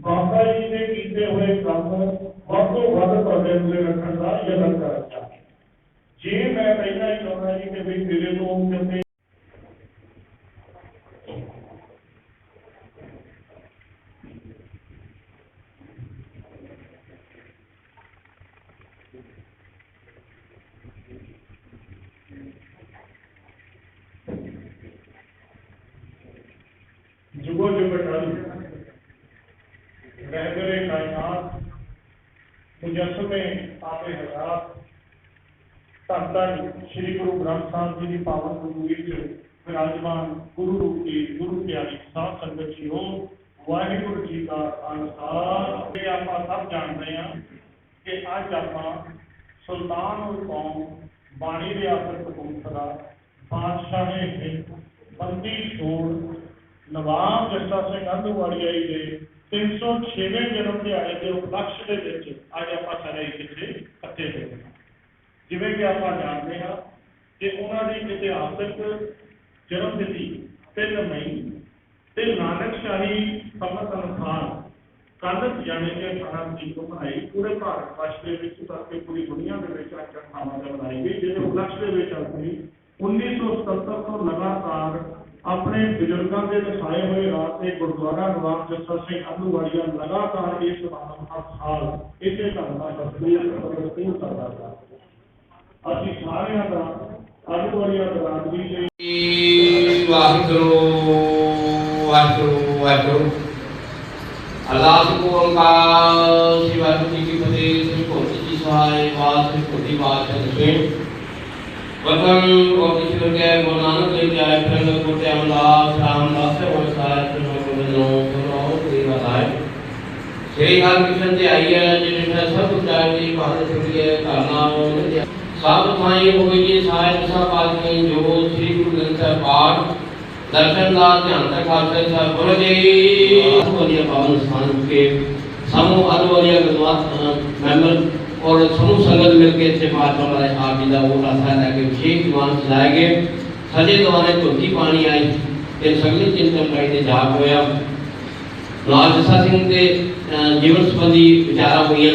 ਬਾਬਾ ਜੀ ਨੇ ਕੀਤੇ ਹੋਏ ਕੰਮ ਵੱਧ ਤੋਂ ਵੱਧ ਤੁਹਾਡੇ ਉੱਤੇ ਰੱਖਣ ਦਾ ਯਤਨ ਕਰਾਂਗਾ ਜੇ ਮੈਂ ਪਹਿਲਾਂ ਹੀ ਕਹਾਂ ਜੀ ਕਿ ਵੀ ਮੇਰੇ ਤੋਂ ਕਿਤੇ जुगो जुग टल रहबरे कायनात मुजस्मे आपे हजात ਧੰਨ ਧੰਨ ਸ੍ਰੀ ਗੁਰੂ ਗ੍ਰੰਥ ਸਾਹਿਬ ਜੀ ਦੀ ਪਾਵਨ ਗੁਰੂ ਵਿੱਚ ਵਿਰਾਜਮਾਨ ਗੁਰੂ ਰੂਪ ਦੀ ਗੁਰੂ ਪਿਆਰੀ ਸਾਧ ਸੰਗਤ ਜੀਓ ਵਾਹਿਗੁਰੂ ਜੀ ਦਾ ਖਾਲਸਾ ਤੇ ਆਪਾਂ ਸਭ ਜਾਣਦੇ ਹਾਂ ਕਿ ਅੱਜ ਆਪਾਂ ਸੁਲਤਾਨੁਲ ਕੌਮ ਬਾਣੀ ਦੇ ਆਸਰ ਕਪੂਰਥਲਾ ਬਾਦਸ਼ਾਹ ਹਿੰਦ ਬੰਦੀ ਛੋੜ ਨਵਾਬ ਜੱਸਾ ਸਿੰਘ ਆਂਧੂਵਾਲੀਆ ਦੇ 306ਵੇਂ ਜਨਮ ਦਿਹਾੜੇ ਦੇ ਉਪਲਕਸ਼ ਦੇ ਵਿੱਚ ਅੱਜ ਆਪਾਂ ਸਾਰੇ ਇੱਥੇ ਇਕੱਠੇ ਹੋਏ ਹਾਂ। ਜਿਵੇਂ ਕਿ ਆਪਾਂ ਜਾਣਦੇ ਹਾਂ ਕਿ ਉਹਨਾਂ ਦੀ ਇਤਿਹਾਸਕ ਜਨਮ ਤਿਥੀ 3 ਮਈ ਤੇ ਨਾਨਕ ਸ਼ਾਹੀ ਅਨੁਸਾਰ ਕੱਲ੍ਹ ਜਾਣੇ ਕਿ 18 ਤਰੀਕ ਨੂੰ ਪੂਰੇ ਭਾਰਤ ਵਰਸ਼ ਦੇ ਵਿੱਚ ਕਰਕੇ ਪੂਰੀ ਦੁਨੀਆ ਦੇ ਵਿੱਚ ਅੱਜ ਘਟਨਾਵਾਂ ਤੇ ਗਈ ਜਿਹਦੇ ਉਪਲਕਸ਼ ਦੇ ਵਿੱਚ ਅਸੀਂ 1977 ਤੋਂ ਲਗਾਤਾਰ ਆਪਣੇ ਬਜ਼ੁਰਗਾਂ ਦੇ ਵਸਾਏ ਹੋਏ ਰਾਹ ਤੇ ਗੁਰਦੁਆਰਾ ਨਵਾਬ ਜੱਸਾ ਸਿੰਘ ਅਲੂਵਾਲੀਆ ਲਗਾਤਾਰ ਇਸ ਸਮਾਗਮ ਹਰ ਸਾਲ ਇਸੇ ਢੰਗ ਨਾਲ ਤਸਵੀਰ ਪ੍ਰਦਰਸ਼ਨ ਕਰਦਾ ਹੈ ਅਸੀਂ ਸਾਰਿਆਂ ਦਾ ਅਲੂਵਾਲੀਆ ਬਰਾਦਰੀ ਦੇ ਵਾਹਿਗੁਰੂ ਵਾਹਿਗੁਰੂ ਵਾਹਿਗੁਰੂ ਅਲਾਹ ਕੋ ਓੰਕਾਰ ਸ੍ਰੀ ਵਾਹਿਗੁਰੂ ਜੀ ਕੀ ਫਤਿਹ ਸ੍ਰੀ ਭੋਤੀ ਜੀ ਸਹਾਇ ਬਾਤ ਸ੍ਰੀ ਭੋਤੀ ਬਾਤ ਹੈ ਵਤਨ ਉਹ ਕਿਸੇ ਨੂੰ ਕਹੇ ਗੁਰੂ ਨਾਨਕ ਦੇਵ ਜੀ ਆਏ ਫਿਰ ਕੋ ਤੇ ਅਮਲਾਸ ਰਾਮਦਾਸ ਹੋ ਸਾਇ ਫਿਰ ਕੋ ਨੋ ਕਰੋ ਤੇ ਵਧਾਏ ਸ੍ਰੀ ਹਰਿਕ੍ਰਿਸ਼ਨ ਜੀ ਆਈਏ ਜਿਹਨੇ ਸਭ ਉਚਾਰ ਦੀ ਬਾਤ ਸੁਣੀਏ ਕਰਨਾ ਉਹ ਸਭ ਥਾਈ ਹੋਈ ਜੀ ਸਾਹਿਬ ਸਭ ਪਾਤਨੀ ਜੋ ਸ੍ਰੀ ਗੁਰੂ ਗ੍ਰੰਥ ਸਾਹਿਬ ਪਾਠ। ਦਰਸ਼ਨ ਦਾ ਧਿਆਨ ਤੱਕ ਖਾਲਸੇ ਸਾਹਿਬ ਬੋਲੋ ਜੀ। ਅਲਵਲੀਆ ਪਾਵਨ ਸਥਾਨ ਕੇ ਸਮੂਹ ਅਲਵਲੀਆ ਗੁਰਦੁਆਰਾ ਔਰ ਸਮੂਹ ਸੰਗਤ ਮਿਲ ਕੇ ਇੱਥੇ ਮਹਾਤਮਾ ਨੇ ਆਪ ਜੀ ਦਾ ਉਹ ਆਸਾ ਲੈ ਕੇ ਵਿਸ਼ੇਸ਼ ਦੀਵਾਨ ਸਜਾਏ ਗਏ ਸਜੇ ਦੁਆਰੇ ਧੁੱਤੀ ਪਾਣੀ ਆਈ, ਤੇ ਸਗਲੇ ਚਿੰਤਨ ਭਾਈ ਦੇ ਜਾਪ ਹੋਇਆ। ਲਾਲ ਜਸਾ ਸਿੰਘ ਦੇ ਜੀਵਨ ਸੰਬੰਧੀ ਵਿਚਾਰਾਂ ਹੋਈਆਂ।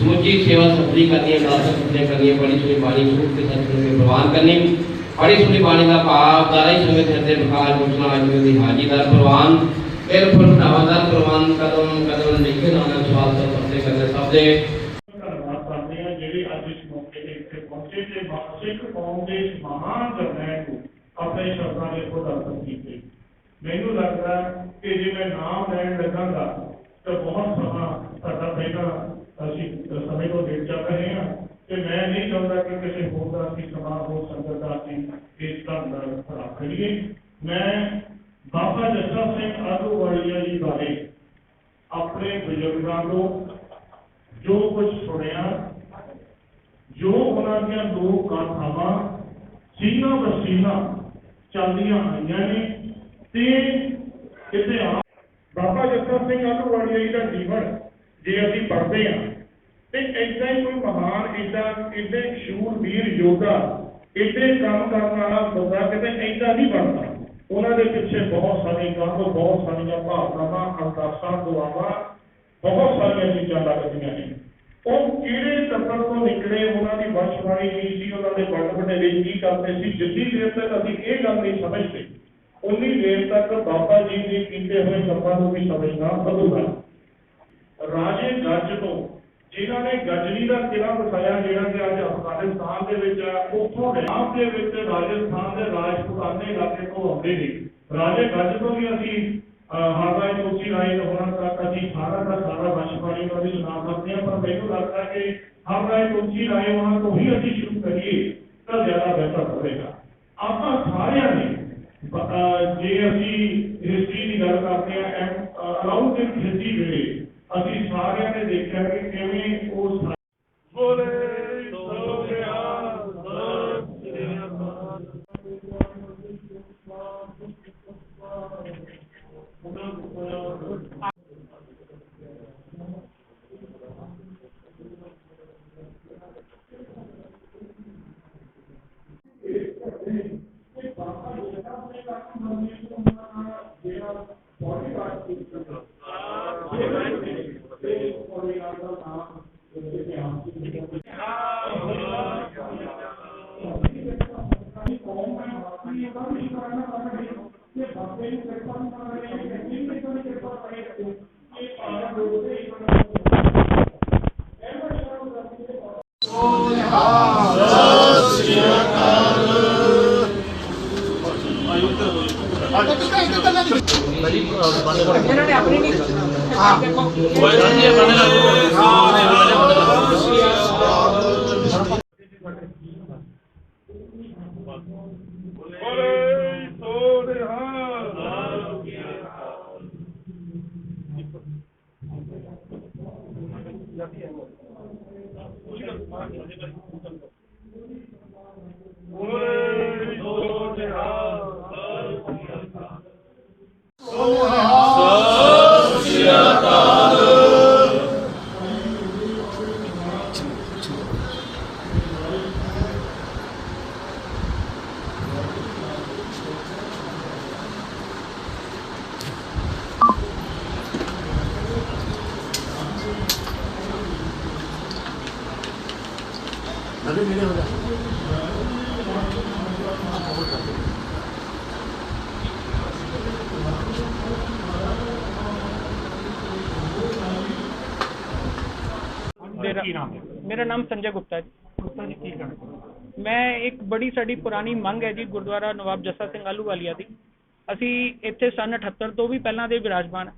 ਸਮੁੱਚੀ ਸੇਵਾ ਸਫਰੀ ਕਰਨੀ ਹੈ ਦਾਸ ਸਫਰੀ ਕਰਨੀ ਹੈ ਬੜੀ ਸੁਣੀ ਬਾਣੀ ਸੁਖ ਕੇ ਸਤਿਗੁਰ ਦੇ ਪ੍ਰਵਾਨ ਕਰਨੀ। ਬੜੀ ਸੁਣੀ ਬਾਣੀ ਦਾ ਪਾਪ ਦਾਰੇ ਸੰਗਤ ਹਿਰਦੇ ਵਿਕਾਰ ਮੁਸਨਾ ਅਜੂ ਦੀ ਹਾਜੀ ਦਾ ਪ੍ਰਵਾਨ। ਫਿਰ ਫਰਨਾਵਾ ਦਾ ਪ੍ਰਵਾਨ ਕਦਮ ਕਦਮ ਲਿਖੇ ਨਾਮ ਸਵਾਲ ਸਭ ਦੇ ਕਰਦੇ ਸਭ ਦੇ ਆਪਣੇ ਸ਼ਬਦਾਂ ਦੇ ਖੁਦ ਅਰਪਣ ਕੀਤੇ ਮੈਨੂੰ ਲੱਗਦਾ ਕਿ ਜੇ ਮੈਂ ਨਾਮ ਲੈਣ ਲੱਗਾਂਗਾ ਤਾਂ ਬਹੁਤ ਸਮਾਂ ਸਾਡਾ ਪਹਿਲਾਂ ਅਸੀਂ ਸਮੇਂ ਤੋਂ ਡੇਟ ਚੱਲ ਰਹੇ ਹਾਂ ਤੇ ਮੈਂ ਨਹੀਂ ਚਾਹੁੰਦਾ ਕਿ ਕਿਸੇ ਹੋਰ ਦਾ ਅਸੀਂ ਸਮਾਂ ਹੋਰ ਸੰਗਤ ਦਾ ਅਸੀਂ ਇਸ ਤਰ੍ਹਾਂ ਦਾ ਰੱਖ ਲਈਏ ਮੈਂ ਬਾਬਾ ਜੱਸਾ ਸਿੰਘ ਆਦੂਵਾਲੀਆ ਜੀ ਬਾਰੇ ਆਪਣੇ ਬਜ਼ੁਰਗਾਂ ਤੋਂ ਜੋ ਕੁਝ ਸੁਣਿਆ ਜੋ ਉਹਨਾਂ ਦੀਆਂ ਦੋ ਗਾਥਾਵਾਂ ਸੀਨਾ ਵਸੀਨਾ ਚੱਲਦੀਆਂ ਆਈਆਂ ਨੇ ਤੇ ਇਤਿਹਾਸ ਬਾਬਾ ਜੱਸਾ ਸਿੰਘ ਆਲੂਵਾਲੀਆ ਜੀ ਦਾ ਜੀਵਨ ਜੇ ਅਸੀਂ ਪੜ੍ਹਦੇ ਹਾਂ, ਤੇ ਏਦਾਂ ਹੀ ਕੋਈ ਮਹਾਨ, ਏਦਾਂ ਏਡੇ ਸ਼ੂਰਵੀਰ ਯੋਧਾ ਏਡੇ ਕੰਮ ਕਰਨ ਵਾਲਾ ਬੰਦਾ ਕਿਤੇ ਏਦਾਂ ਨਹੀਂ ਬਣਦਾ। ਉਹਨਾਂ ਦੇ ਪਿੱਛੇ ਬਹੁਤ ਸਾਰੇ ਕੰਮ ਬਹੁਤ ਸਾਰੀਆਂ ਭਾਵਨਾਵਾਂ, ਅਰਦਾਸਾਂ, ਦੁਆਵਾਂ, ਬਹੁਤ ਸਾਰੀਆਂ ਚੀਜ਼ਾਂ ਲੱਗਦੀਆਂ ਨੇ। ਉਹ ਕਿਹੜੇ ਤੱਕਰ ਤੋਂ ਨਿਕਲੇ ਉਹਨਾਂ ਦੀ ਵੰਸ਼ਵਾਣੀ ਕੀ ਸੀ, ਉਹਨਾਂ ਦੇ ਵੱਡ ਵਡੇਰੇ ਕੀ ਕਰਦੇ ਸੀ, ਜਿੰਨੀ ਦੇਰ ਤੱਕ ਅਸੀਂ ਇਹ ਗੱਲ ਨਹੀਂ ਸਮਝਦੇ, ਉਨੀ ਦੇਰ ਤੱਕ ਬਾਬਾ ਜੀ ਦੇ ਕੀਤੇ ਹੋਏ ਕੰਮਾਂ ਨੂੰ ਵੀ ਸਮਝਣਾ ਅਧੂਰਾ। ਰਾਜੇ ਗੱਜ ਤੋਂ, ਜਿਨ੍ਹਾਂ ਨੇ ਗਜਨੀ ਦਾ ਕਿਲਾ ਵਸਾਇਆ, ਜਿਹੜਾ ਕਿ ਅੱਜ ਅਫਗਾਨਿਸਤਾਨ ਦੇ ਵਿੱਚ ਹੈ, ਉੱਥੋਂ ਪੰਜਾਬ ਦੇ ਵਿੱਚ ਰਾਜਸਥਾਨ ਦੇ ਰਾਜਪੂਤਾਨੇ ਇਲਾਕੇ ਤੋਂ ਆਉਂਦੇ ਨੇ। ਰਾਜੇ ਗੱਜ ਤੋਂ ਵੀ ਅਸੀਂ ਹਾਰਦਾਈ ਤੋਸੀ ਰਾਏ ਤੋਂ ਹੋਣਾ ਤੱਕ ਅਸੀਂ ਸਾਰਾ ਦਾ ਸਾਰਾ ਵੰਸ਼ਵਾਣੀ ਦਾ ਵੀ ਸੁਣਾ ਸਕਦੇ ਹਾਂ ਪਰ ਮੈਨੂੰ ਲੱਗਦਾ ਕਿ ਹਾਰਦਾਈ ਤੋਸੀ ਰਾਏ ਉਹਨਾਂ ਤੋਂ ਹੀ ਅਸੀਂ ਸ਼ੁਰੂ ਕਰੀਏ ਤਾਂ ਜ਼ਿਆਦਾ ਬਿਹਤਰ ਹੋਵੇਗਾ ਆਪਾਂ ਸਾਰਿਆਂ ਨੇ ਬ- ਅਹ ਜੇ ਅਸੀਂ ਹਿਸਟਰੀ ਦੀ ਗੱਲ ਕਰਦੇ ਹਾਂ ਅਰਾਊਂਡ ਦਿਸ ਹਿਸਟਰੀ ਵੇਲੇ ਅਸੀਂ ਸਾਰਿਆਂ ਨੇ ਦੇਖਿਆ ਕਿ ਕਿਵੇਂ ਉਹ ਸਾ- ਬੋਲੇ Thank you. ਹਾਂ। ਮੇਰਾ ਮੇਰਾ ਨਾਮ ਸੰਜੇ ਗੁਪਤਾ ਹੈ ਗੁਪਤਾ ਜੀ ਕੀ ਮੈਂ ਇੱਕ ਬੜੀ ਸਾਡੀ ਪੁਰਾਣੀ ਮੰਗ ਹੈ ਜੀ ਗੁਰਦੁਆਰਾ ਨਵਾਬ ਜੱਸਾ ਸਿੰਘ ਆਹਲੂਵਾਲੀਆ ਦੀ। ਅਸੀਂ ਇੱਥੇ ਸਨ 78 ਤੋਂ ਵੀ ਪਹਿਲਾਂ ਦੇ ਵਿਰਾਜਮਾਨ।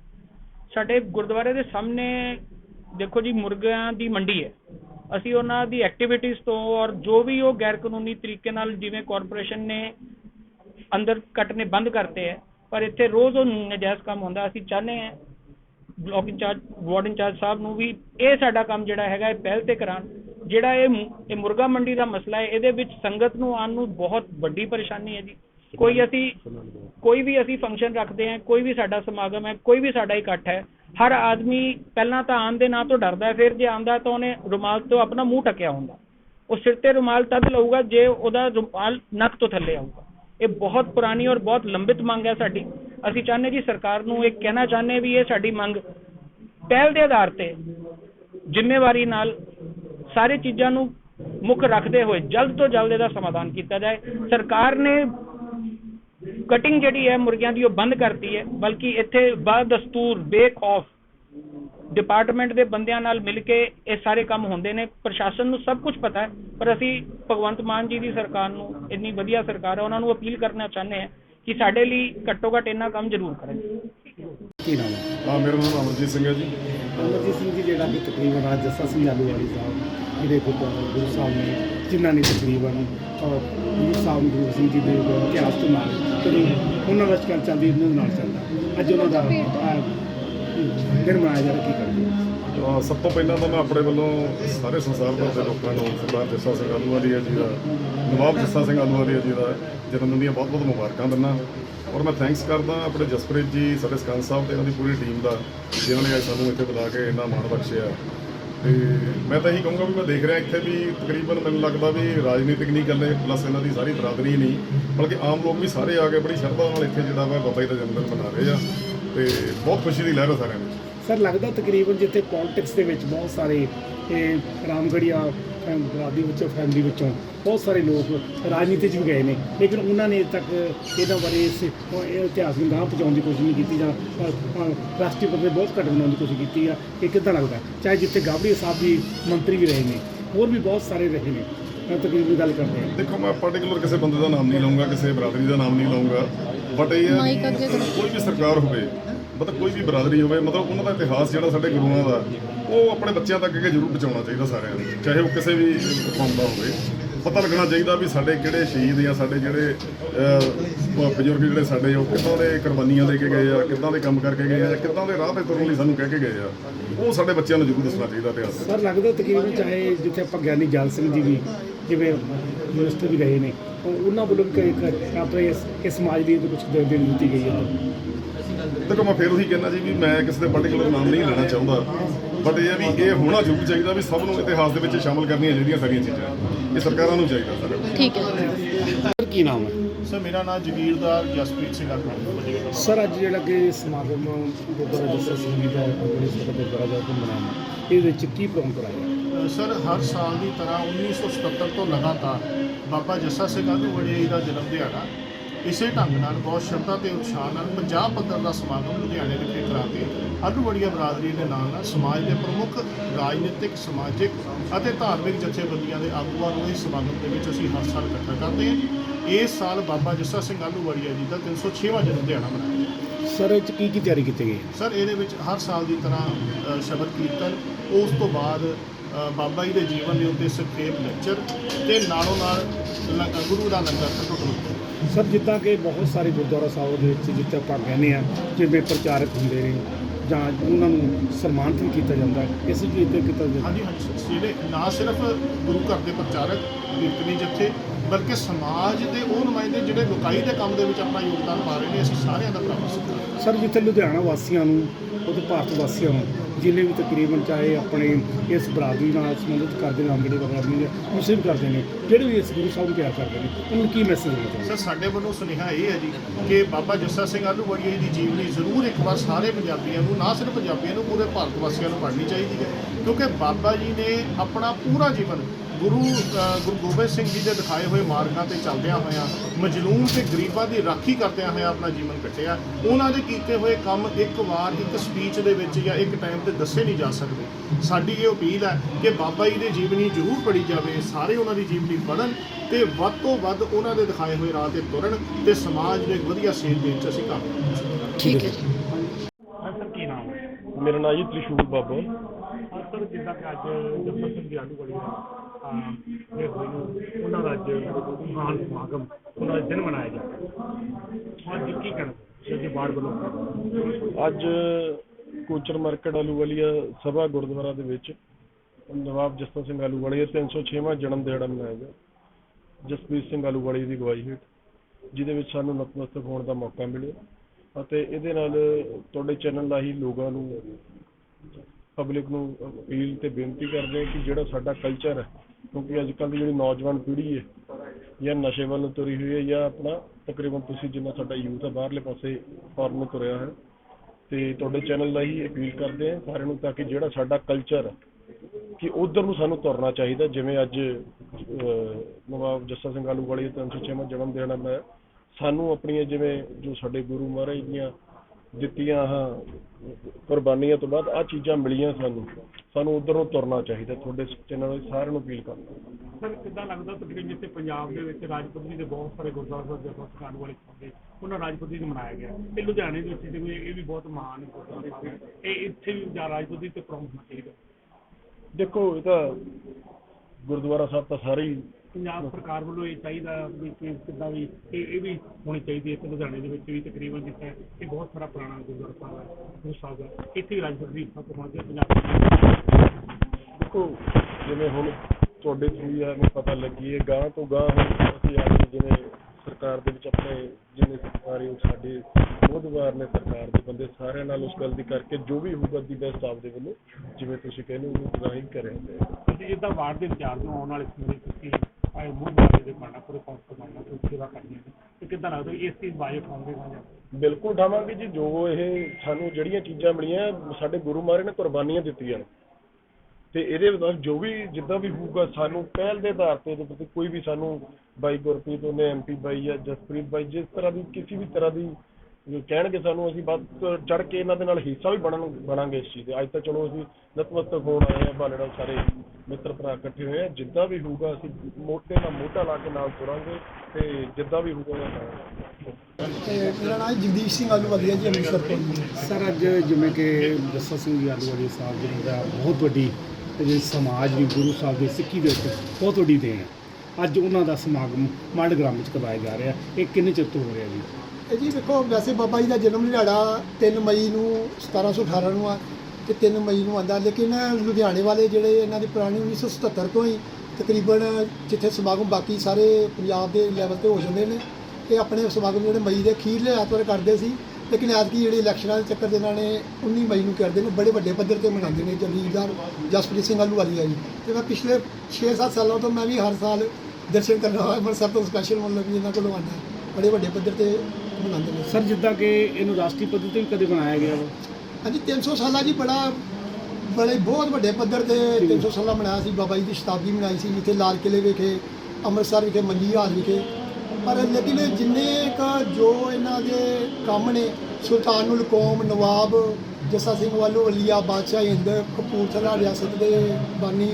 ਸਾਡੇ ਗੁਰਦੁਆਰੇ ਦੇ ਸਾਹਮਣੇ ਦੇਖੋ ਜੀ ਮੁਰਗਿਆਂ ਦੀ ਮੰਡੀ ਹੈ। ਅਸੀਂ ਉਹਨਾਂ ਦੀ ਐਕਟੀਵਿਟੀਜ਼ ਤੋਂ ਔਰ ਜੋ ਵੀ ਉਹ ਗੈਰ ਕਾਨੂੰਨੀ ਤਰੀਕੇ ਨਾਲ ਜਿਵੇਂ ਕਾਰਪੋਰੇਸ਼ਨ ਨੇ ਅੰਦਰ ਕੱਟਨੇ ਬੰਦ ਕਰਤੇ ਹੈ ਪਰ ਇੱਥੇ ਰੋਜ਼ ਉਹ ਨਜਾਇਜ਼ ਕੰਮ ਹੁੰਦਾ ਅਸੀਂ ਚਾਹੁੰਦੇ ਹਾਂ ਬਲਾਕ ਇੰਚਾਰਜ ਵਾਰਡ ਇੰਚਾਰਜ ਸਾਹਿਬ ਨੂੰ ਵੀ ਇਹ ਸਾਡਾ ਕੰਮ ਜਿਹੜਾ ਹੈਗਾ ਇਹ ਪਹਿਲ ਤੇ ਕਰਾਉਣ। ਜਿਹੜਾ ਇਹ ਇਹ ਮੁਰਗਾ ਮੰਡੀ ਦਾ ਮਸਲਾ ਹੈ ਇਹਦੇ ਵਿੱਚ ਸੰਗਤ ਨੂੰ ਆਉਣ ਨੂੰ ਬਹੁਤ ਵੱਡੀ ਪਰੇਸ਼ਾਨੀ ਹੈ ਜੀ। ਕੋਈ ਅਸੀਂ ਕੋਈ ਵੀ ਅਸੀਂ ਫੰਕਸ਼ਨ ਰੱਖਦੇ ਹਾਂ ਕੋਈ ਵੀ ਸਾਡਾ ਸਮਾਗਮ ਹੈ ਕੋਈ ਵੀ ਸਾਡਾ ਇਕੱਠ ਹੈ ਹਰ ਆਦਮੀ ਪਹਿਲਾਂ ਤਾਂ ਆਉਣ ਦੇ ਨਾਂ ਤੋਂ ਡਰਦਾ ਹੈ ਫਿਰ ਜੇ ਆਉਂਦਾ ਤਾਂ ਉਹਨੇ ਰੁਮਾਲ ਤੋਂ ਆਪਣਾ ਮੂੰਹ ਟਕਿਆ ਹੁੰਦਾ। ਉਹ ਸਿਰ ਤੇ ਰੁਮਾਲ ਤਦ ਲਊਗਾ ਜੇ ਉਹਦਾ ਰੁਮਾਲ ਨੱਕ ਤੋਂ ਥੱਲੇ ਆਊਗਾ। ਇਹ ਬਹੁਤ ਪੁਰਾਣੀ ਔਰ ਬਹੁਤ ਲੰਬਿਤ ਮੰਗ ਹੈ ਸਾਡੀ। ਅਸੀਂ ਚਾਹੁੰਦੇ ਜੀ ਸਰਕਾਰ ਨੂੰ ਇਹ ਕਹਿਣਾ ਚਾਹੁੰਦੇ ਵੀ ਇਹ ਸਾਡੀ ਮੰਗ ਪਹਿਲ ਦੇ ਆਧਾਰ ਤੇ ਜ਼ਿੰਮੇਵਾਰੀ ਨਾਲ ਸਾਰੇ ਚੀਜ਼ਾਂ ਨੂੰ ਮੁੱਖ ਰੱਖਦੇ ਹੋਏ ਜਲਦ ਤੋਂ ਜਲਦ ਇਹਦਾ ਸਮਾਧਾਨ ਕੀਤਾ ਜਾਏ। ਸਰਕਾਰ ਨੇ ਕਟਿੰਗ ਜਿਹੜੀ ਹੈ ਮੁਰਗਿਆਂ ਦੀ ਉਹ ਬੰਦ ਕਰਤੀ ਹੈ, ਬਲਕਿ ਇੱਥੇ ਬਦਸਤੂਰ ਬੇਖੌਫ ਡਿਪਾਰਟਮੈਂਟ ਦੇ ਬੰਦਿਆਂ ਨਾਲ ਮਿਲ ਕੇ ਇਹ ਸਾਰੇ ਕੰਮ ਹੁੰਦੇ ਨੇ। ਪ੍ਰਸ਼ਾਸਨ ਨੂੰ ਸਭ ਕੁਝ ਪਤਾ ਹੈ, ਪਰ ਅਸੀਂ ਭਗਵੰਤ ਮਾਨ ਜੀ ਦੀ ਸਰਕਾਰ ਨੂੰ, ਇੰਨੀ ਵਧੀਆ ਸਰਕਾਰ ਹੈ, ਉਹਨਾਂ ਨੂੰ ਅਪੀਲ ਕਰਨਾ ਚਾਹੁੰਦੇ ਹਾਂ ਕਿ ਸਾਡੇ ਲਈ ਘੱਟੋ ਘੱਟ ਇੰਨਾ ਕੰਮ ਜ਼ਰੂਰ ਕਰਨ ਕੀ ਨਾਮ ਹੈ? ਹਾਂ ਮੇਰਾ ਨਾਮ ਅਮਰਜੀਤ ਸਿੰਘ ਹੈ ਜੀ। ਅਮਰਜੀਤ ਸਿੰਘ ਜੀ ਜਿਹੜਾ ਕਿ ਤਕਰੀਬਨ ਅੱਜ ਜੱਸਾ ਸਿੰਘ ਆਲੂਵਾਲੀ ਸਾਹਿਬ ਜਿਹੜੇ ਗੁਰਦੁਆਰਾ ਗੁਰੂ ਸਾਹਿਬ ਨੇ ਜਿਨ੍ਹਾਂ ਨੇ ਤਕਰੀਬਨ ਗੁਰੂ ਸਾਹਿਬ ਗੁਰੂ ਸਿੰਘ ਜੀ ਦੇ ਇਤਿਹਾਸ ਤੋਂ ਨਾਲ ਕਦੀ ਉਹਨਾਂ ਦਾ ਚੱਲ ਚੱਲਦੀ ਉਹਨਾਂ ਦੇ ਨਾਲ ਚੱਲਦਾ। ਅੱਜ ਉਹਨਾਂ ਦਾ ਦਿਨ ਮਨਾਇਆ ਜਾ ਰਿਹਾ ਕੀ ਕਰਦੇ ਸਭ ਤੋਂ ਪਹਿਲਾਂ ਤਾਂ ਮੈਂ ਆਪਣੇ ਵੱਲੋਂ ਸਾਰੇ ਸੰਸਾਰ ਭਰ ਦੇ ਲੋਕਾਂ ਨੂੰ, ਸਰਦਾਰ ਜੱਸਾ ਸਿੰਘ ਆਲੂਵਾਲੀਆ ਜੀ ਦਾ, ਨਵਾਬ ਜੱਸਾ ਸਿੰਘ ਆਲੂਵਾਲੀਆ ਜੀ ਦਾ ਜਨਮ ਦਿਨ ਦੀਆਂ ਬਹੁਤ ਬਹੁਤ ਮੁਬਾਰਕਾਂ ਦਿੰਦਾ ਔਰ ਮੈਂ ਥੈਂਕਸ ਕਰਦਾ ਆਪਣੇ ਜਸਪ੍ਰੀਤ ਜੀ, ਸਾਡੇ ਸਕੰਦ ਸਾਹਿਬ ਤੇ ਉਹਨਾਂ ਦੀ ਪੂਰੀ ਟੀਮ ਦਾ, ਜਿਨ੍ਹਾਂ ਨੇ ਅੱਜ ਸਾਨੂੰ ਇੱਥੇ ਬੁਲਾ ਕੇ ਇੰਨਾ ਮਾਣ ਬਖਸ਼ਿਆ। ਤੇ ਮੈਂ ਤਾਂ ਇਹੀ ਕਹੂੰਗਾ ਵੀ ਮੈਂ ਦੇਖ ਰਿਹਾ ਇੱਥੇ ਵੀ ਤਕਰੀਬਨ ਮੈਨੂੰ ਲੱਗਦਾ ਵੀ ਰਾਜਨੀਤਿਕ ਨਹੀਂ ਗੱਲੇ ਪਲੱਸ ਇਹਨਾਂ ਦੀ ਸਾਰੀ ਬਰਾਦਰੀ ਨਹੀਂ, ਬਲਕਿ ਆਮ ਲੋਕ ਵੀ ਸਾਰੇ ਆ ਕੇ ਬੜੀ ਸ਼ਰਧਾ ਨਾਲ ਇੱਥੇ ਜਿਹੜਾ ਵਾ ਬਾਬਾ ਜੀ ਦਾ ਜਨਮ ਮਨਾ ਰਹੇ ਆ। ਤੇ ਬਹੁਤ ਖੁਸ਼ੀ ਦੀ ਲਹਿਰ ਹੈ ਸਾਰਿਆਂ ਨੂੰ। ਸਰ ਲੱਗਦਾ ਤਕਰੀਬਨ ਜਿੱਥੇ ਪੋਲਿਟਿਕਸ ਦੇ ਵਿੱਚ ਬਹੁਤ ਸਾਰੇ ਇਹ ਰਾਮਗੜੀਆ ਬਰਾਦੀ ਵਿੱਚੋਂ ਫੈਮਿਲੀ ਵਿੱਚੋਂ ਬਹੁਤ ਸਾਰੇ ਲੋਕ ਰਾਜਨੀਤੀ 'ਚ ਵੀ ਗਏ ਨੇ। ਲੇਕਿਨ ਉਹਨਾਂ ਨੇ ਤੱਕ ਇਹਨਾਂ ਬਾਰੇ ਇਸ ਇਹ ਇਤਿਹਾਸ ਨੂੰ ਗਾਂਹ ਪਹੁੰਚਾਉਣ ਦੀ ਕੋਸ਼ਿਸ਼ ਨਹੀਂ ਕੀਤੀ ਜਾਂ ਅ, ਰਾਸ਼ਟਰੀ ਪੱਧਰ ਬਹੁਤ ਘੱਟ ਬਣਾਉਣ ਦੀ ਕੋਸ਼ਿਸ਼ ਕੀਤੀ ਆ। ਇਹ ਕਿੱਦਾਂ ਲੱਗਦਾ? ਚਾਹੇ ਜਿੱਥੇ ਗਾਬੜੀ ਸਾਹਿਬ ਵੀ ਮੰਤਰੀ ਵੀ ਰਹੇ ਨੇ ਹੋਰ ਵੀ ਬਹੁਤ ਸਾਰੇ ਰਹੇ ਨੇ। ਤਕਰੀਬਨ ਗੱਲ ਕਰਦੇ ਹਾਂ। ਦੇਖੋ ਮੈਂ ਪਾਰਟਿਕੂਲਰ ਕਿਸੇ ਬੰਦੇ ਦਾ ਨਾਮ ਨਹੀਂ ਲਵਾਂਗਾ ਕਿਸੇ ਬਰਾਦਰੀ ਦਾ ਨਾਮ ਨਹੀਂ ਲਵਾਂਗਾ ਬਟ ਇਹ ਹੈ ਕੋਈ ਵੀ ਸਰਕਾਰ ਹੋਵੇ ਮਤਲਬ ਕੋਈ ਵੀ ਬਰਾਦਰੀ ਹੋਵੇ ਮਤਲਬ ਉਹਨਾਂ ਦਾ ਇਤਿਹਾਸ ਜਿਹੜਾ ਸਾਡੇ ਗੁਰੂਆਂ ਦਾ ਉਹ ਆਪਣੇ ਬੱਚਿਆਂ ਤੱਕ ਅੱਗੇ ਜ਼ਰੂਰ ਪਹੁੰਚਾਉਣਾ ਚਾਹੀਦਾ ਸਾਰਿਆਂ ਨੂੰ। ਚਾਹੇ ਉਹ ਕਿਸੇ ਵੀ ਕੌਮ ਦਾ ਹੋਵੇ ਪਤਾ ਲੱਗਣਾ ਚਾਹੀਦਾ ਵੀ ਸਾਡੇ ਕਿਹੜੇ ਸ਼ਹੀਦ ਜਾਂ ਸਾਡੇ ਜਿਹੜੇ ਬਜ਼ੁਰਗ ਜਿਹੜੇ ਸਾਡੇ ਉਹ ਕਿੱਦਾਂ ਦੇ ਕੁਰਬਾਨੀਆਂ ਦੇ ਕੇ ਗਏ ਆ ਕਿੱਦਾਂ ਦੇ ਕੰਮ ਕਰਕੇ ਗਏ ਆ ਜਾਂ ਕਿੱਦਾਂ ਦੇ ਰਾਹ ਤੇ ਤੁਰਨ ਲਈ ਸਾਨੂੰ ਕਹਿ ਕੇ ਗਏ ਆ ਉਹ ਸਾਡੇ ਬੱਚਿਆਂ ਨੂੰ ਜ਼ਰੂਰ ਦੱਸਣਾ ਚਾਹੀਦਾ ਇਤਿਹਾਸ। ਸਰ ਲੱਗਦਾ ਤਕਰੀਬਨ ਚਾਹੇ ਜਿੱਥੇ ਆਪਾਂ ਗਿਆਨੀ ਜਲ ਸਿੰਘ ਜੀ ਵੀ ਜਿਵੇਂ ਮਿਨਿਸਟਰ ਵੀ ਰਹੇ ਨੇ ਉਹਨਾਂ ਵੱਲੋਂ ਵੀ ਕਈ ਕ- ਆਪਣੇ ਇਸ ਇਸ ਸਮਾਜ ਦੀ ਕੁਝ ਦੇ ਦੇਣ ਦਿੱਤੀ ਗਈ ਹੈ। ਦੇਖੋ ਮੈਂ ਫੇਰ ਉਹੀ ਕਹਿੰਦਾ ਜੀ ਵੀ ਮੈਂ ਕਿਸੇ ਦੇ ਪਾਰਟਿਕੂਲਰ ਨਾਮ ਨਹੀਂ ਲੈਣਾ ਚਾਹੁੰਦਾ। ਬਟ ਇਹ ਹੈ ਵੀ ਇਹ ਹੋਣਾ ਜ਼ਰੂਰ ਚਾਹੀਦਾ ਵੀ ਸਭ ਨੂੰ ਇਤਿਹਾਸ ਦੇ ਵਿੱਚ ਸ਼ਾਮਲ ਕਰਨੀਆਂ ਚਾਹੀਦੀਆਂ ਸਾਰੀਆਂ ਚੀਜ਼ਾਂ। ਇਹ ਸਰਕਾਰਾਂ ਨੂੰ ਚਾਹੀਦਾ ਸਰ। ਠੀਕ ਹੈ। ਕੀ ਨਾਮ ਹੈ? ਸਰ ਮੇਰਾ ਨਾਮ ਜਗੀਰਦਾਰ ਜਸਪ੍ਰੀਤ ਸਿੰਘ ਆਖਾ ਸਰ ਅੱਜ ਜਿਹੜਾ ਕਿ ਸਮਾਗਮ ਗੁਰਦੁਆਰਾ ਜੱਸਾ ਸਿੰਘ ਦਾ ਦੇ ਗੁਰਦੁਆਰਾ ਤੋਂ ਮਨਾਇਆ ਇਹਦੇ ਵਿੱਚ ਕੀ ਪ੍ਰੋਗਰਾਮ ਕਰਾਇਆ? ਸਰ ਹਰ ਸਾਲ ਦੀ ਤਰ੍ਹਾਂ 1977 ਤੋਂ ਲਗਾਤਾਰ ਬਾਬਾ ਜੱਸਾ ਸਿੰਘ ਆਲੂਵਾਲੀਆ ਜੀ ਦਾ ਜਨਮ ਦਿਹਾੜਾ ਇਸੇ ਢੰਗ ਨਾਲ ਬਹੁਤ ਸ਼ਰਧਾ ਤੇ ਉਤਸ਼ਾਹ ਨਾਲ ਪੰਜਾਬ ਪੱਧਰ ਦਾ ਸਮਾਗਮ ਲੁਧਿਆਣੇ ਵਿਖੇ ਕਰਾ ਕੇ ਆਲੂਵਾਲੀਆ ਬਰਾਦਰੀ ਦੇ ਨਾਲ ਨਾਲ ਸਮਾਜ ਦੇ ਪ੍ਰਮੁੱਖ ਰਾਜਨੀਤਿਕ ਸਮਾਜਿਕ ਅਤੇ ਧਾਰਮਿਕ ਜਥੇਬੰਦੀਆਂ ਦੇ ਆਗੂਆਂ ਨੂੰ ਇਸ ਸਮਾਗਮ ਦੇ ਵਿੱਚ ਅਸੀਂ ਹਰ ਸਾਲ ਇਕੱਠਾ ਕਰਦੇ ਹਾਂ। ਇਸ ਸਾਲ ਬਾਬਾ ਜੱਸਾ ਸਿੰਘ ਆਲੂਵਾਲੀਆ ਜੀ ਦਾ 306ਵਾਂ ਜਨਮ ਦਿਹਾੜਾ ਮਨਾਇਆ ਸਰ ਇਹ 'ਚ ਕੀ ਕੀ ਤਿਆਰੀ ਕੀਤੀ ਗਈ ਸਰ ਇਹਦੇ ਵਿੱਚ ਹਰ ਸਾਲ ਦੀ ਤਰ੍ਹਾਂ ਸ਼ਬਦ ਕੀਰਤਨ ਉਸ ਤੋਂ ਬਾਅਦ ਬਾਬਾ ਜੀ ਦੇ ਜੀਵਨ ਦੇ ਉੱਤੇ ਸੰਖੇਪ ਲੈਕਚਰ ਤੇ ਨਾਲੋਂ ਨਾਲ ਲੰਗ- ਗੁਰੂ ਦਾ ਲੰਗਰ ਟੁੱਟ ਸਰ ਜਿੱਦਾਂ ਕਿ ਬਹੁਤ ਸਾਰੇ ਗੁਰਦੁਆਰਾ ਸਾਹਿਬ ਦੇ ਵਿੱਚ ਜਿੱਥੇ ਆਪਾਂ ਕਹਿੰਦੇ ਆ ਜਿਵੇਂ ਪ੍ਰਚਾਰਕ ਹੁੰਦੇ ਨੇ ਜਾਂ ਉਹਨਾਂ ਨੂੰ ਸਨਮਾਨਿਤ ਵੀ ਕੀਤਾ ਜਾਂਦਾ ਇਸ ਵੀ ਇੱਥੇ ਕੀਤਾ ਜਾਂਦਾ ਹਾਂਜੀ ਹਾਂਜੀ ਜਿਹੜੇ ਨਾ ਸਿਰਫ ਗੁਰੂ ਘਰ ਦੇ ਪ੍ਰਚਾਰਕ ਕੀਰਤਨੀ ਜਥੇ ਬਲਕਿ ਸਮਾਜ ਦੇ ਉਹ ਨੁਮਾਇੰਦੇ ਜਿਹੜੇ ਲੋਕਾਈ ਦੇ ਕੰਮ ਦੇ ਵਿੱਚ ਆਪਣਾ ਯੋਗਦਾਨ ਪਾ ਰਹੇ ਨੇ ਅਸੀਂ ਸਾਰਿਆਂ ਦਾ ਹਾਂ ਸਰ ਜਿੱਥੇ ਲੁਧਿਆਣਾ ਵਾਸੀਆਂ ਨੂੰ ਉਹਦੇ ਭਾਰਤ ਵਾਸੀਆਂ ਨੂੰ ਜ਼ਿਲ੍ਹੇ ਵੀ ਤਕਰੀਬਨ ਚਾਹੇ ਆਪਣੇ ਇਸ ਬਰਾਦਰੀ ਨਾਲ ਸੰਬੰਧਿਤ ਕਰਦੇ ਨੇ ਅੰਗੜੇ ਬਰਾਦਰੀ ਦੇ ਮੁਸਲਿਮ ਕਰਦੇ ਨੇ, ਜਿਹੜੇ ਵੀ ਇਸ ਗੁਰੂ ਸਾਹਿਬ ਨੂੰ ਪਿਆਰ ਕਰਦੇ ਨੇ, ਉਹਨਾਂ ਨੂੰ ਕੀ ਮੈਸੇਜ ਦੇਣਾ ਚਾਹੁੰਦੇ? ਸਰ, ਸਾਡੇ ਵੱਲੋਂ ਸੁਨੇਹਾ ਇਹ ਹੈ ਜੀ ਕਿ ਬਾਬਾ ਜੱਸਾ ਸਿੰਘ ਆਲੂਵਾਲੀਆ ਜੀ ਦੀ ਜੀਵਨੀ ਜ਼ਰੂਰ ਇੱਕ ਵਾਰ ਸਾਰੇ ਪੰਜਾਬੀਆਂ ਨੂੰ, ਨਾ ਸਿਰਫ ਪੰਜਾਬੀਆਂ ਨੂੰ, ਪੂਰੇ ਭਾਰਤ ਵਾਸੀਆਂ ਨੂੰ ਪੜ੍ਹਨੀ ਚਾਹੀਦੀ ਹੈ। ਕਿਉਂਕਿ ਬਾਬਾ ਜੀ ਨੇ ਆਪਣਾ ਪੂਰਾ ਜੀਵਨ ਗੁਰੂ ਗੁਰੂ ਗੋਬਿੰਦ ਸਿੰਘ ਜੀ ਦੇ ਦਿਖਾਏ ਹੋਏ ਮਾਰਗਾਂ ਤੇ ਚੱਲਦਿਆਂ ਹੋਇਆਂ ਮਜਲੂਮ ਤੇ ਗਰੀਬਾਂ ਦੀ ਰਾਖੀ ਕਰਦਿਆਂ ਹੋਇਆਂ ਆਪਣਾ ਜੀਵਨ ਕੱਟਿਆ। ਉਹਨਾਂ ਦੇ ਕੀਤੇ ਹੋਏ ਕੰਮ ਇੱਕ ਵਾਰ ਇੱਕ ਸਪੀਚ ਦੇ ਵਿੱਚ ਜਾਂ ਇੱਕ ਟਾਈਮ ਤੇ ਦੱਸੇ ਨਹੀਂ ਜਾ ਸਕਦੇ। ਸਾਡੀ ਇਹ ਅਪੀਲ ਹੈ ਕਿ ਬਾਬਾ ਜੀ ਦੀ ਜੀਵਨੀ ਜ਼ਰੂਰ ਪੜ੍ਹੀ ਜਾਵੇ ਸਾਰੇ ਉਹਨਾਂ ਦੀ ਜੀਵਨੀ ਪੜ੍ਹਨ ਤੇ ਵੱਧ ਤੋਂ ਵੱਧ ਉਹਨਾਂ ਦੇ ਦਿਖਾਏ ਹੋਏ ਰਾਹ ਤੇ ਤੁਰਨ ਤੇ ਸਮਾਜ ਨੂੰ ਇੱਕ ਵਧੀਆ ਸੇਧ ਦੇਣ ਚ ਅਸੀਂ ਹਾਂ। ਠੀਕ ਹੈ ਜੀ। ਸਰ ਕੀ ਨਾਮ ਹੈ? ਮੇਰਾ ਨਾਂ ਜੀ ਤ੍ਰਿਸ਼ੂਲ ਬਾਬਾ। ਸਰ ਜਿੱਦਾਂ ਕਿ ਅੱਜ ਜੱਸਾ ਸਿੰਘ ਦੀ ਆਲੂ ਬੜੀ ਦੇ ਹੋਏ ਨੂੰ ਉਹਨਾਂ ਦਾ ਅੱਜ ਮਹਾਨ ਸਮਾਗਮ, ਉਹਨਾਂ ਦਾ ਦਿਨ ਮਨਾਇਆ ਜਾਂਦਾ ਅੱਜ ਕੀ ਕਹਿਣਾ ਜੀ ਬਾੜ ਵੱਲੋਂ? ਅੱਜ ਕੋਚਰ ਮਾਰਕੀਟ ਆਲੂਵਾਲੀਆ ਸਭਾ ਗੁਰਦੁਆਰਾ ਦੇ ਵਿੱਚ ਨਵਾਬ ਜਸਤਾ ਸਿੰਘ ਆਲੂਵਾਲੀਆ 306ਵਾਂ ਜਨਮ ਦਿਹਾੜਾ ਮਨਾਇਆ ਗਿਆ। ਜਸਪ੍ਰੀਤ ਸਿੰਘ ਆਲੂਵਾਲੀਆ ਦੀ ਗਵਾਹੀ ਹੇਠ, ਜਿਹਦੇ ਵਿੱਚ ਸਾਨੂੰ ਨਤਮਸਤਕ ਹੋਣ ਦਾ ਮੌਕਾ ਮਿਲਿਆ ਅਤੇ ਇਹਦੇ ਨਾਲ ਤੁਹਾਡੇ ਚੈਨਲ ਰਾਹੀਂ ਲੋਕਾਂ ਨੂੰ, ਪਬਲਿਕ ਨੂੰ ਅਪੀਲ ਤੇ ਬੇਨਤੀ ਕਰਦੇ ਹਾਂ ਕਿ ਜਿਹੜਾ ਸਾਡਾ ਕਲਚਰ ਹੈ ਕਿਉਂਕਿ ਅੱਜ ਕੱਲ੍ਹ ਦੀ ਜਿਹੜੀ ਨੌਜਵਾਨ ਪੀੜ੍ਹੀ ਹੈ ਜਾਂ ਨਸ਼ੇ ਵੱਲ ਤੁਰੀ ਹੋਈ ਹੈ ਜਾਂ ਆਪਣਾ ਤਕਰੀਬਨ ਤੁਸੀਂ ਜਿੰਨਾ ਸਾਡਾ ਯੂਥ ਹੈ ਬਾਹਰਲੇ ਪਾਸੇ ਫੋਰਨ ਨੂੰ ਤੁਰਿਆ ਹੈ ਤੇ ਤੁਹਾਡੇ ਚੈਨਲ ਰਾਹੀਂ ਅਪੀਲ ਕਰਦੇ ਹਾਂ ਸਾਰਿਆਂ ਨੂੰ ਤਾਂ ਕਿ ਜਿਹੜਾ ਸਾਡਾ ਕਲਚਰ ਕਿ ਉਧਰ ਨੂੰ ਸਾਨੂੰ ਤੁਰਨਾ ਚਾਹੀਦਾ ਜਿਵੇਂ ਅੱਜ ਅਹ, ਨਵਾਬ ਜੱਸਾ ਸਿੰਘ ਆਲੂਵਾਲੀ ਦਾ 306ਵਾਂ ਜਨਮ ਦਿਹਾੜਾ ਮਨਾਇਆ। ਸਾਨੂੰ ਆਪਣੀਆਂ ਜਿਵੇਂ ਜੋ ਸਾਡੇ ਗੁਰੂ ਮਹਾਰਾਜ ਦੀਆਂ ਦਿੱਤੀਆਂ ਆਹ ਕੁਰਬਾਨੀਆਂ ਤੋਂ ਬਾਅਦ ਆ ਚੀਜ਼ਾਂ ਮਿਲੀਆਂ ਸਾਨੂੰ ਸਾਨੂੰ ਉਧਰ ਤੁਰਨਾ ਚਾਹੀਦਾ ਤੁਹਾਡੇ ਚੈਨਲ ਰਾਹੀਂ ਸਾਰਿਆਂ ਨੂੰ ਅਪੀਲ ਕਰਦਾ। ਸਰ ਕਿੱਦਾਂ ਲੱਗਦਾ ਤਕਰੀਬਨ ਜਿੱਥੇ ਪੰਜਾਬ ਦੇ ਵਿੱਚ ਰਾਜਪੁਰੀ ਦੇ ਬਹੁਤ ਸਾਰੇ ਗੁਰਦੁਆਰਾ ਸਾਹਿਬ ਸਿੰਘ ਆਲੂ ਵਾਲੇ ਹੁੰਦੇ ਉਹਨਾਂ ਰਾਜਪੁਰੀ ਨੂੰ ਮਨਾਇਆ ਗਿਆ? ਤੇ ਲੁਧਿਆਣੇ ਦੇ ਵਿੱਚ ਜਿਵੇਂ ਇਹ ਵੀ ਬਹੁਤ ਮਹਾਨ ਗੁਰਦੁਆਰਾ ਸਾਹਿਬ ਹੈ। ਇਹ ਇੱਥੇ ਵੀ ਜਾਂ ਰਾਜਪੁਰੀ ਤੇ ਪ੍ਰਮੁੱਖ ਚਾਹੀਦਾ? ਦੇਖੋ ਇਹ ਤਾਂ ਗੁਰਦੁਆਰਾ ਸਾਹਿਬ ਤਾਂ ਸਾਰੇ ਹੀ ਪੰਜਾਬ ਸਰਕਾਰ ਵੱਲੋਂ ਇਹ ਚਾਹੀਦਾ ਵੀ ਕਿ ਕਿੱਦਾਂ ਵੀ ਇਹ ਇਹ ਵੀ ਹੋਣੀ ਚਾਹੀਦੀ ਹੈ ਤੇ ਲੁਧਿਆਣੇ ਦੇ ਵਿੱਚ ਵੀ ਤਕਰੀਬਨ ਜਿੱਥੇ ਇਹ ਬਹੁਤ ਸਾਰਾ ਪੁਰਾਣਾ ਗੁਰਦੁਆਰਾ ਸਾਹਿਬ ਹੈ ਗੁਰੂ ਸਾਹਿਬ ਦਾ ਇੱਥੇ ਵੀ ਰਾਜਪੁਰੀ ਸਭ ਹੋਣਾ ਚਾਹੀਦਾ ਪੰਜਾਬ ਦੇਖੋ ਜਿਵੇਂ ਹੁਣ ਤੁਹਾਡੇ ਥਰੂ ਯਾਰ ਨੂੰ ਪਤਾ ਲੱਗੀ ਹੈ ਗਾਂ ਤੋਂ ਗਾਂ ਅਸੀਂ ਆ ਕੇ ਜਿਵੇਂ ਸਰਕਾਰ ਦੇ ਵਿੱਚ ਆਪਣੇ ਜਿੰਨੇ ਸਰਕਾਰੀ ਸਾਡੇ ਮੋਦਵਾਰ ਨੇ ਸਰਕਾਰ ਦੇ ਬੰਦੇ ਸਾਰਿਆਂ ਨਾਲ ਉਸ ਗੱਲ ਦੀ ਕਰਕੇ ਜੋ ਵੀ ਹੋਊਗਾ ਦੀ ਬੈਸਟ ਆਪਦੇ ਵੱਲੋਂ ਜਿਵੇਂ ਤੁਸੀਂ ਕਹਿੰਦੇ ਹੋ ਉਹ ਰਾਹੀਂ ਕਰਿਆ ਤੁਸੀਂ ਜਿੱਦਾਂ ਵਾਰਡ ਦੇ ਇੰਚਾਰਜ ਨੂੰ ਆਉਣ ਵਾਲੇ ਸਮੇਂ ਤੁਸੀਂ ਆਏ ਮੂੰਹ ਦੇ ਬਣਨਾ ਪੂਰੇ ਪੰਪ ਤੋਂ ਬਣਨਾ ਸੇਵਾ ਕਰਨੀ ਹੈ। ਤੇ ਕਿੱਦਾਂ ਲੱਗਦਾ ਵੀ ਇਸ ਚੀਜ਼ ਬਾਰੇ ਉਠਾਉਂਦੇ ਨਾ ਬਿਲਕੁਲ ਉਠਾਵਾਂਗੇ ਜੀ, ਜੋ ਇਹ ਸਾਨੂੰ ਜਿਹੜੀਆਂ ਚੀਜ਼ਾਂ ਮਿਲੀਆਂ, ਸਾਡੇ ਗੁਰੂ ਮਹਾਰਾਜ ਨੇ ਕੁਰਬਾਨੀਆਂ ਦਿੱਤੀਆਂ। ਨੇ ਤੇ ਇਹਦੇ ਵਿੱਚ ਜੋ ਵੀ ਜਿੱਦਾਂ ਵੀ ਹੋਊਗਾ, ਸਾਨੂੰ ਪਹਿਲ ਦੇ ਆਧਾਰ ਤੇ ਇਹਦੇ ਪ੍ਰਤੀ ਕੋਈ ਵੀ ਸਾਨੂੰ ਬਾਈ ਗੁਰਪ੍ਰੀਤ, ਉਹਨੇ ਐਮਪੀ ਬਾਈ ਜਾਂ ਜਸਪ੍ਰੀਤ ਬਾਈ, ਜਿਸ ਤਰ੍ਹਾਂ ਦੀ, ਕਿਸੇ ਵੀ ਤਰ੍ਹਾਂ ਦੀ ਕਹਿਣਗੇ ਸਾਨੂੰ ਅਸੀਂ ਵੱਧ ਚੜ ਕੇ ਇਹਨਾਂ ਦੇ ਨਾਲ ਹਿੱਸਾ ਵੀ ਬਣਨ ਬਣਾਂਗੇ ਇਸ ਚੀਜ਼ ਦੇ। ਅੱਜ ਤਾਂ ਚਲੋ ਅਸੀਂ ਨਤਮਸਤਕ ਹੋਣ ਆਏ ਆ ਬਾਲੇ ਨਾਲ ਸਾਰੇ ਮਿੱਤਰ ਭਰਾ ਇਕੱਠੇ ਹੋਏ ਆ ਜਿੱਦਾਂ ਵੀ ਹੋਊਗਾ ਅਸੀਂ ਮੋਢੇ ਨਾਲ ਮੋਢਾ ਲਾ ਕੇ ਨਾਲ ਤੁਰਾਂਗੇ ਤੇ ਜਿੱਦਾਂ ਵੀ ਹੋਊਗਾ ਉਹਦਾ ਨਾਲ ਤੇ ਮੇਰਾ ਨਾਮ ਜਗਦੀਪ ਸਿੰਘ ਆਲੂਵਾਲੀਆ ਜੀ ਅੰਮ੍ਰਿਤਸਰ ਤੋਂ। ਜੀ। ਸਰ ਅੱਜ ਜਿਵੇਂ ਕਿ ਜੱਸਾ ਸਿੰਘ ਜੀ ਆਲੂਵਾਲੀ ਸਾਹਿਬ ਜੀ ਦਾ ਬਹੁਤ ਵੱਡੀ ਤੇ ਜਿਹੜੀ ਸਮਾਜ ਵੀ ਗੁਰੂ ਸਾਹਿਬ ਦੀ ਸਿੱਖੀ ਦੇ ਉੱਤੇ ਬਹੁਤ ਵੱਡੀ ਦੇਣ ਹੈ। ਅੱਜ ਉਹਨਾਂ ਦਾ ਸਮਾਗਮ ਮੰਡ ਗ੍ਰਾਮ ਵਿੱਚ ਕਰਵਾਇਆ ਜਾ ਰਿਹਾ। ਇਹ ਕਿੰਨੇ ਚਿਰ ਤੋਂ ਹੋ ਰਿਹਾ ਜੀ? ਇਹ ਜੀ ਵੇਖੋ, ਵੈਸੇ ਬਾਬਾ ਜੀ ਦਾ ਜਨਮ ਦਿਹਾੜਾ 3 ਮਈ ਨੂੰ 1718 ਨੂੰ ਆ ਤੇ 3 ਮਈ ਨੂੰ ਆਂਦਾ ਲੇਕਿਨ ਲੁਧਿਆਣੇ ਵਾਲੇ ਜਿਹੜੇ ਇਹਨਾਂ ਦੇ ਪੁਰਾਣੇ 1977 ਤੋਂ ਹੀ ਤਕਰੀਬਨ ਜਿੱਥੇ ਸਮਾਗਮ ਬਾਕੀ ਸਾਰੇ ਪੰਜਾਬ ਦੇ ਲੈਵਲ ਤੇ ਹੋ ਜਾਂਦੇ ਨੇ, ਇਹ ਆਪਣੇ ਸਮਾਗਮ ਜਿਹੜੇ ਮਈ ਦੇ ਅਖੀਰਲੇ ਐਤਵਾਰ ਕਰਦੇ ਸੀ। ਲੇਕਿਨ ਐਤਕੀ ਜਿਹੜੇ ਇਲੈਕਸ਼ਨਾਂ ਦੇ ਚੱਕਰ ਦੇ ਇਹਨਾਂ ਨੇ 19 ਮਈ ਨੂੰ ਕਰਦੇ ਨੇ, ਬੜੇ ਵੱਡੇ ਪੱਧਰ ਤੇ ਮਨਾਉਂਦੇ ਨੇ ਜਗੀਰਦਾਰ ਜਸਪ੍ਰੀਤ ਸਿੰਘ ਆਲੂਵਾਲੀਆ ਜੀ। ਤੇ ਮੈਂ ਪਿਛਲੇ 6-7 ਸਾਲਾਂ ਤੋਂ ਮੈਂ ਵੀ ਹਰ ਸਾਲ ਦਰਸ਼ਨ ਕਰਨਾ ਕਰਨ ਅੰਮ੍ਰਿਤਸਰ ਤੋਂ ਸਪੈਸ਼ਲ ਮਤਲਬ ਵੀ ਇਹਨਾਂ ਕੋਲ ਆਉਂਦਾ, ਬੜੇ ਵੱਡੇ ਪੱਧਰ ਤੇ ਨੇ। ਸਰ ਜਿੱਦਾਂ ਕਿ ਇਹਨੂੰ ਰਾਸ਼ਟਰੀ ਪੱਧਰ ਤੇ ਵੀ ਕਦੇ ਬਣਾਇਆ ਗਿਆ ਵਾ? ਹਾਂਜੀ 300 ਸਾਲਾ ਜੀ ਬੜਾ ਬੜੇ ਬਹੁਤ ਵੱਡੇ ਪੱਧਰ ਤੇ 300 ਸਾਲਾ ਮਨਾਇਆ ਸੀ। ਬਾਬਾ ਜੀ ਦੀ ਸ਼ਤਾਬਦੀ ਮਨਾਈ ਸੀ ਜਿੱਥੇ ਲਾਲ ਕਿਲੇ ਵਿਖੇ ਅੰਮ੍ਰਿਤਸਰ ਵਿਖੇ ਮੰਜੀ ਹਾਲ ਵਿਖੇ। ਪਰ ਲੇਕਿਨ ਜਿੰਨੇ ਕ ਜੋ ਇਹਨਾਂ ਦੇ ਕੰਮ ਨੇ ਸੁਲਤਾਨੁਲ ਕੌਮ ਨਵਾਬ ਜੱਸਾ ਸਿੰਘ ਵਾਲੋ ਅਲੀਆ ਬਾਦਸ਼ਾਹ ਹਿੰਦ ਕਪੂਰਥਲਾ ਰਿਆਸਤ ਦੇ ਬਾਨੀ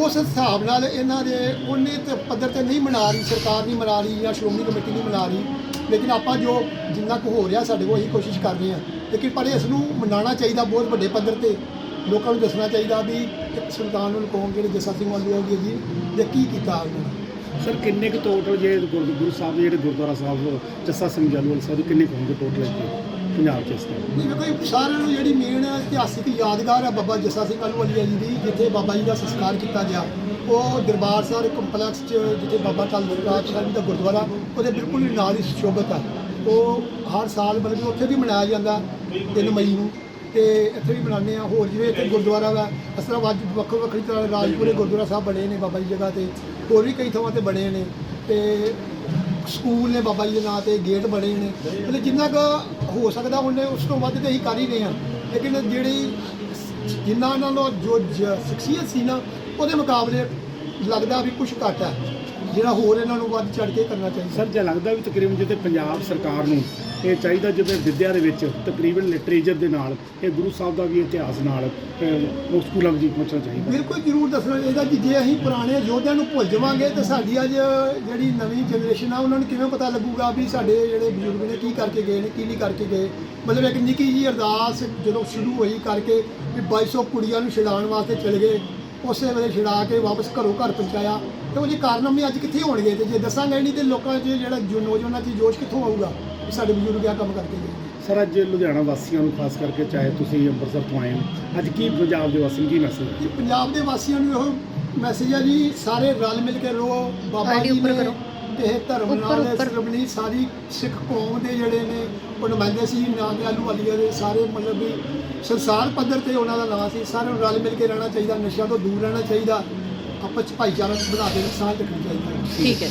ਉਸ ਹਿਸਾਬ ਨਾਲ ਇਹਨਾਂ ਦੇ ਉਹਨੇ ਤੇ ਪੱਧਰ ਤੇ ਨਹੀਂ ਮਨਾ ਰਹੀ ਸਰਕਾਰ ਨਹੀਂ ਮਨਾ ਰਹੀ ਜਾਂ ਸ਼੍ਰੋਮਣੀ ਕਮੇਟੀ ਨਹੀਂ ਮਨਾ ਰਹੀ। ਲੇਕਿਨ ਆਪਾਂ ਜੋ ਜਿੰਨਾ ਕੁ ਹੋ ਰਿਹਾ ਸਾਡੇ ਕੋਲ ਇਹੀ ਕੋਸ਼ਿਸ਼ ਕਰ ਰਹੇ ਹਾਂ। ਲੇਕਿਨ ਪਰ ਇਸ ਨੂੰ ਮਨਾਉਣਾ ਚਾਹੀਦਾ ਬਹੁਤ ਵੱਡੇ ਪੱਧਰ ਤੇ। ਲੋਕਾਂ ਨੂੰ ਦੱਸਣਾ ਚਾਹੀਦਾ ਵੀ ਸੁਲਤਾਨ ਸੁਲਤਾਨੁਲ ਕੌਮ ਜਿਹੜੇ ਜੱਸਾ ਸਿੰਘ ਵਾਲੂ ਜੀ ਜੀ ਨੇ ਕੀ ਕੀਤਾ ਉਹਨਾਂ ਸਰ, ਕਿੰਨੇ ਕੁ ਟੋਟਲ ਜੇ ਗੁਰ- ਗੁਰੂ ਸਾਹਿਬ ਦੇ ਜਿਹੜੇ ਗੁਰਦੁਆਰਾ ਸਾਹਿਬ, ਜੱਸਾ ਸਿੰਘ ਜਲੂਵਾਲ ਸਾਹਿਬ ਕਿੰਨੇ ਕੁ ਹੋਣਗੇ ਟੋਟਲ ਇੱਥੇ? ਪੰਜਾਬ 'ਚ ਇਸ ਟਾਈਮ ਨਹੀਂ ਵੇਖੋ ਇਹ ਸਾਰਿਆਂ ਨੂੰ ਜਿਹੜੀ ਮੇਨ ਇਤਿਹਾਸਿਕ ਯਾਦਗਾਰ ਹੈ ਬਾਬਾ ਜੱਸਾ ਸਿੰਘ ਅਲਵਾਲੀਆ ਜੀ ਦੀ, ਜਿੱਥੇ ਬਾਬਾ ਜੀ ਦਾ ਸੰਸਕਾਰ ਕੀਤਾ ਗਿਆ। ਉਹ ਦਰਬਾਰ ਸਾਹਿਬ ਕੰਪਲੈਕਸ 'ਚ, ਜਿੱਥੇ ਬਾਬਾ ਟਲ ਸਾਹਿਬ ਜੀ ਦਾ ਗੁਰਦੁਆਰਾ, ਉਹਦੇ ਬਿਲਕੁਲ ਹੀ ਨਾਲ ਹੀ ਸ਼ੋਭਤ ਆ। ਉਹ ਹਰ ਸਾਲ ਮਤਲਬ ਉੱਥੇ ਵੀ ਮਨਾਇਆ ਜਾਂਦਾ 3 ਮਈ ਨੂੰ। ਤੇ ਇੱਥੇ ਵੀ ਮਨਾਉਂਦੇ ਆ। ਹੋਰ ਜਿਵੇਂ ਇੱਥੇ ਗੁਰਦੁਆਰਾ ਵਾ, ਇਸ ਤਰ੍ਹਾਂ ਵੱਜ ਵੱਖੋ ਵੱਖਰੀ ਤਰ੍ਹਾਂ ਰਾਜਪੁਰੇ ਗੁਰਦੁਆਰਾ ਸਾਹਿਬ ਬਣੇ ਨੇ ਬਾਬਾ ਜੀ ਜਗ੍ਹਾ ਤੇ। ਹੋਰ ਵੀ ਕਈ ਥਾਵਾਂ ਤੇ ਬਣੇ ਨੇ। ਤੇ ਸਕੂਲ ਨੇ ਬਾਬਾ ਜੀ ਦੇ ਨਾਂ ਤੇ ਗੇਟ ਬਣੇ ਨੇ। ਮਤਲਬ ਜਿੰਨਾ ਕੁ ਹੋ ਸਕਦਾ ਉਹਨੇ ਉਸ ਤੋਂ ਵੱਧ ਤੇ ਅਸੀਂ ਕਰ ਹੀ ਰਹੇ ਹਾਂ। ਲੇਕਿਨ ਜਿਹੜੀ ਜਿੰਨਾ ਇਹਨਾਂ ਨੂੰ ਜੋ ਜ- ਸ਼ਖਸੀਅਤ ਸੀ ਨਾ, ਉਹਦੇ ਮੁਕਾਬਲੇ ਲੱਗਦਾ ਵੀ ਕੁਝ ਘੱਟ ਹੈ। ਜਿਹੜਾ ਹੋਰ ਇਹਨਾਂ ਨੂੰ ਵੱਧ ਚੜ ਕੇ ਕਰਨਾ ਚਾਹੀਦਾ। ਸਰ ਜੇ ਲੱਗਦਾ ਵੀ ਤਕਰੀਬਨ ਜਿੱਤੇ ਪੰਜਾਬ ਸਰਕਾਰ ਨੂੰ ਇਹ ਚਾਹੀਦਾ ਜਿਵੇਂ ਵਿਦਿਆ ਦੇ ਵਿੱਚ ਤਕਰੀਬਨ ਲਿਟਰੇਚਰ ਦੇ ਨਾਲ ਇਹ ਗੁਰੂ ਸਾਹਿਬ ਦਾ ਵੀ ਇਤਿਹਾਸ ਨਾਲ ਉਹ ਸਕੂਲਾਂ ਵਿੱਚ ਪਹੁੰਚਣਾ ਚਾਹੀਦਾ। ਬਿਲਕੁਲ ਜ਼ਰੂਰ ਦੱਸਣਾ ਚਾਹੀਦਾ ਕਿ ਜੇ ਅਸੀਂ ਪੁਰਾਣੇ ਯੋਧਿਆਂ ਨੂੰ ਭੁੱਲ ਜਾਵਾਂਗੇ ਤਾਂ ਸਾਡੀ ਅੱਜ ਜਿਹੜੀ ਨਵੀਂ ਜਨਰੇਸ਼ਨ ਆ ਉਹਨਾਂ ਨੂੰ ਕਿਵੇਂ ਪਤਾ ਲੱਗੂਗਾ ਵੀ ਸਾਡੇ ਜਿਹੜੇ ਬਜ਼ੁਰਗ ਨੇ ਕੀ ਕਰਕੇ ਗਏ ਨੇ ਕੀ ਨਹੀਂ ਕਰਕੇ ਗਏ? ਮਤਲਬ ਇੱਕ ਨਿੱਕੀ ਜੀ ਅਰਦਾਸ ਜਦੋਂ ਸ਼ੁਰੂ ਹੋਈ ਕਰਕੇ ਵੀ 2200 ਕੁੜੀਆਂ ਨੂੰ ਛਡਾਉਣ ਵਾਸਤੇ ਚਲੇ ਗਏ ਉਸੇ ਵੇਲੇ ਛਡਾ ਕੇ ਵਾਪਸ ਘਰੋਂ ਘਰ ਪਹੁੰਚਾਇਆ। ਤੇ ਉਹਦੇ ਕਾਰਨਾਮੇ ਅੱਜ ਕਿੱਥੇ ਹੋਣਗੇ ਤੇ ਜੇ ਦੱਸਾਂਗੇ ਨਹੀਂ ਤੇ ਲੋਕਾਂ 'ਚ ਜਿਹੜਾ ਜੋ ਨੌਜਵਾਨਾਂ 'ਚ ਜੋਸ਼ ਕਿੱਥੋਂ ਆਊਗਾ ਸਾਡੇ ਬਜ਼ੁਰਗ ਆ ਕੰਮ ਕਰਕੇ ਗਏ ਸਰ ਅੱਜ ਲੁਧਿਆਣਾ ਵਾਸੀਆਂ ਨੂੰ ਖਾਸ ਕਰਕੇ ਚਾਹੇ ਤੁਸੀਂ ਅੰਮ੍ਰਿਤਸਰ ਤੋਂ ਆਏ ਹੋ ਅੱਜ ਕੀ ਪੰਜਾਬ ਦੇ ਵਾਸੀਆਂ ਨੂੰ ਕੀ ਮੈਸੇਜ ਪੰਜਾਬ ਦੇ ਵਾਸੀਆਂ ਨੂੰ ਇਹੋ ਮੈਸੇਜ ਹੈ ਜੀ ਸਾਰੇ ਰਲ ਮਿਲ ਕੇ ਰਹੋ ਬਾਬਾ ਜੀ ਨੇ ਇਹ ਧਰਮ ਨਾਲ ਸਰਬਣੀ ਸਾਰੀ ਸਿੱਖ ਕੌਮ ਦੇ ਜਿਹੜੇ ਨੇ ਉਹ ਨੁਮਾਇੰਦੇ ਸੀ ਨਾਂ ਦੇ ਆਲੂ ਵਾਲੀਆ ਦੇ ਸਾਰੇ ਮਤਲਬ ਵੀ ਸੰਸਾਰ ਪੱਧਰ ਤੇ ਉਹਨਾਂ ਦਾ ਨਾਂ ਸੀ ਸਾਰਿਆਂ ਨੂੰ ਰਲ ਮਿਲ ਕੇ ਰਹਿਣਾ ਚਾਹੀਦਾ ਨਸ਼ਿਆਂ ਤੋਂ ਦੂਰ ਰਹਿਣਾ ਚਾਹੀਦਾ। ਆਪਸ ਚ ਭਾਈਚਾਰਾ ਵਧਾ ਕੇ ਸਾਂਝ ਰੱਖਣੀ ਚਾਹੀਦੀ ਹੈ ਠੀਕ ਹੈ।